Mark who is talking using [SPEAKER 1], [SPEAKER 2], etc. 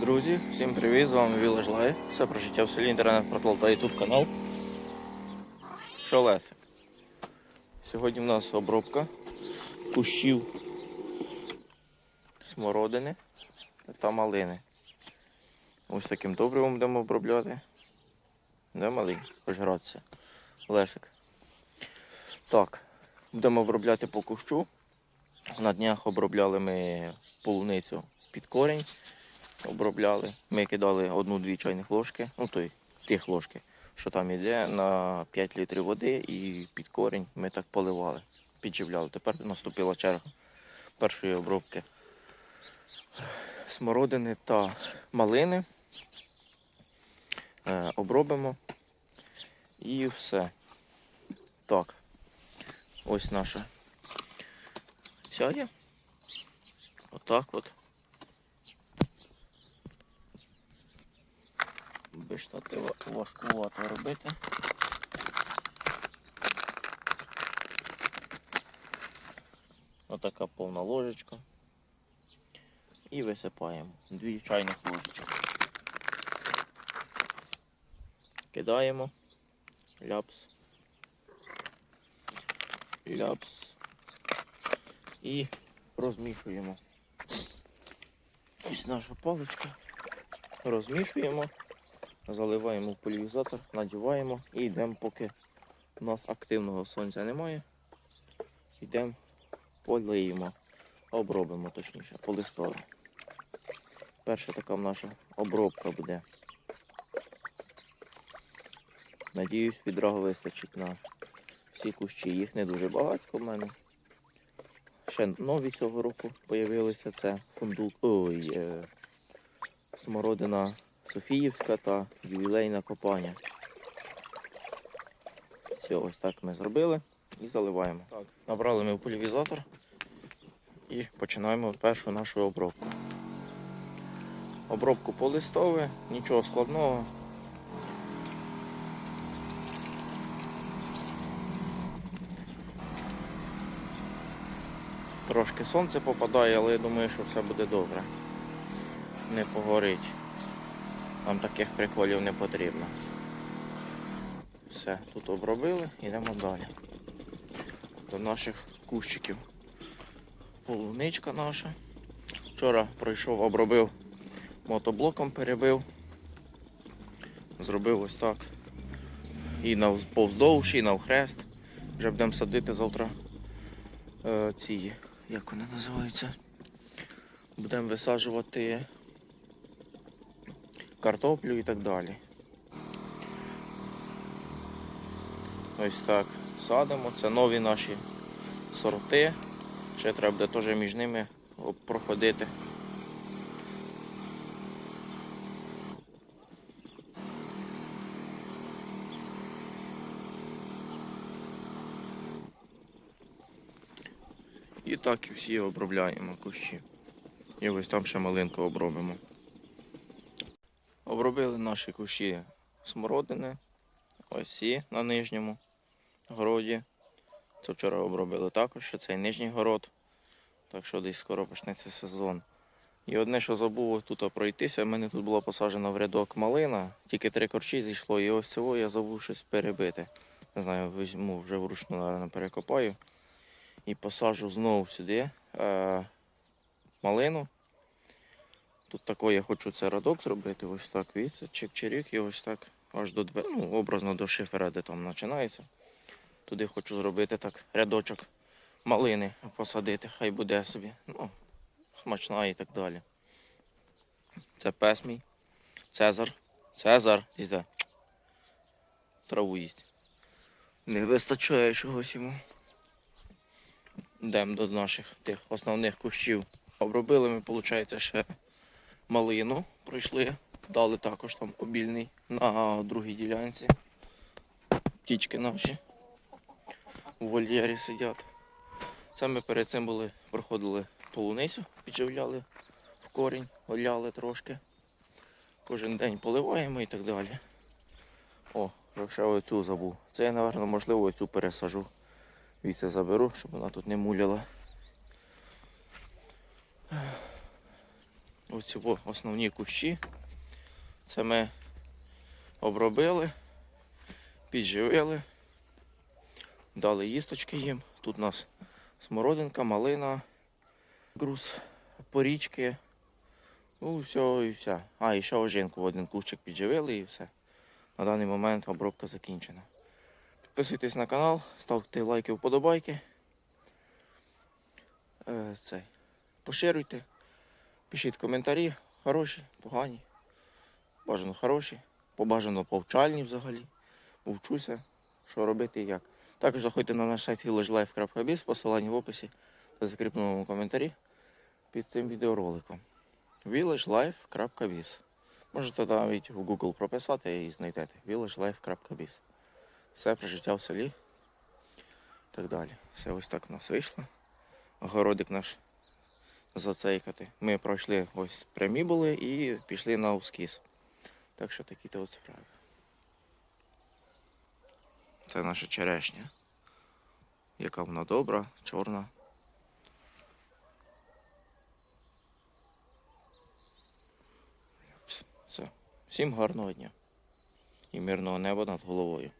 [SPEAKER 1] Друзі, всім привіт! З вами Вілаж Лайф. Все про життя в селі, інтернет-портал та ютуб канал. Що Лесик? Сьогодні в нас обробка кущів смородини та малини. Ось таким добривом будемо обробляти. Де малий? Хоч гратися. Лесик. Так, будемо обробляти по кущу. На днях обробляли ми полуницю під корінь обробляли. Ми кидали одну-дві чайних ложки, ну той, тих ложки, що там іде, на 5 літрів води і під корінь ми так поливали, підживляли. Тепер наступила черга першої обробки смородини та малини. Е, обробимо і все. Так, ось наша ця є. Отак от. Без штатива важкувато робити. Отака повна ложечка. І висипаємо дві чайних ложечки. Кидаємо ляпс. Ляпс. І розмішуємо. Ось наша паличка. Розмішуємо заливаємо в поляризатор, надіваємо і йдемо, поки у нас активного сонця немає. Йдемо, полиємо, обробимо точніше, полистове. Перша така наша обробка буде. Надіюсь, відрагу вистачить на всі кущі. Їх не дуже багатько в мене. Ще нові цього року з'явилися. Це фундук. Ой, е, смородина Софіївська та ювілейна копання. Все, ось так ми зробили і заливаємо. Так, Набрали ми пульвізатор і починаємо першу нашу обробку. Обробку по листове, нічого складного. Трошки сонце попадає, але я думаю, що все буде добре. Не погорить. Нам таких приколів не потрібно. Все, тут обробили, йдемо далі. До наших кущиків. Полуничка наша. Вчора пройшов, обробив, мотоблоком перебив. Зробив ось так. І повздовж, і навхрест. Вже будемо садити завтра е, ці, як вони називаються? Будемо висаджувати картоплю і так далі. Ось так садимо. Це нові наші сорти. Ще треба буде теж між ними проходити. І так і всі обробляємо кущі. І ось там ще малинку обробимо. Обробили наші кущі смородини. Ось ці на нижньому городі. Це вчора обробили також, ще цей нижній город. Так що десь скоро почнеться сезон. І одне, що забув тут пройтися, в мене тут була посаджена в рядок малина, тільки три корчі зійшло, і ось цього я забув щось перебити. Не знаю, візьму вже вручну, наверное, перекопаю. І посаджу знову сюди е, малину. Тут такий я хочу це радок зробити, ось так, видите, чик-чирік і ось так аж до двері, ну, образно до шифера, де там починається. Туди хочу зробити так рядочок малини посадити, хай буде собі. Ну, смачна і так далі. Це пес мій. Цезар. Цезар, іде. Траву їсть. Не вистачає чогось йому. Йдемо до наших тих основних кущів. Обробили ми, виходить, ще малину пройшли, дали також там обільний на другій ділянці. Птічки наші у вольєрі сидять. Це ми перед цим були, проходили полуницю, підживляли в корінь, оляли трошки. Кожен день поливаємо і так далі. О, ще оцю забув. Це я, напевно, можливо, оцю пересажу. Віце заберу, щоб вона тут не муляла. Оці основні кущі. Це ми обробили, підживили, дали їсточки їм. Тут у нас смородинка, малина, груз, порічки. Ну, все і все. А, і ще ожинку в один кущик підживили і все. На даний момент обробка закінчена. Підписуйтесь на канал, ставте лайки, вподобайки. Е. Поширюйте, пишіть коментарі, хороші, погані. Бажано хороші, побажано повчальні взагалі. Повчуся, що робити і як. Також заходьте на наш сайт villagelife.biz, посилання в описі та закріпленому коментарі під цим відеороликом. villagelife.biz Можете навіть в Google прописати і знайдете villagelife.biz Все про життя в селі. І так далі. Все ось так у нас вийшло. Городик наш зацейкати. Ми пройшли ось прямі були і пішли на ускіз. Так що такі то от справи. Це наша черешня. Яка вона добра, чорна. Все. Всім гарного дня і мирного неба над головою.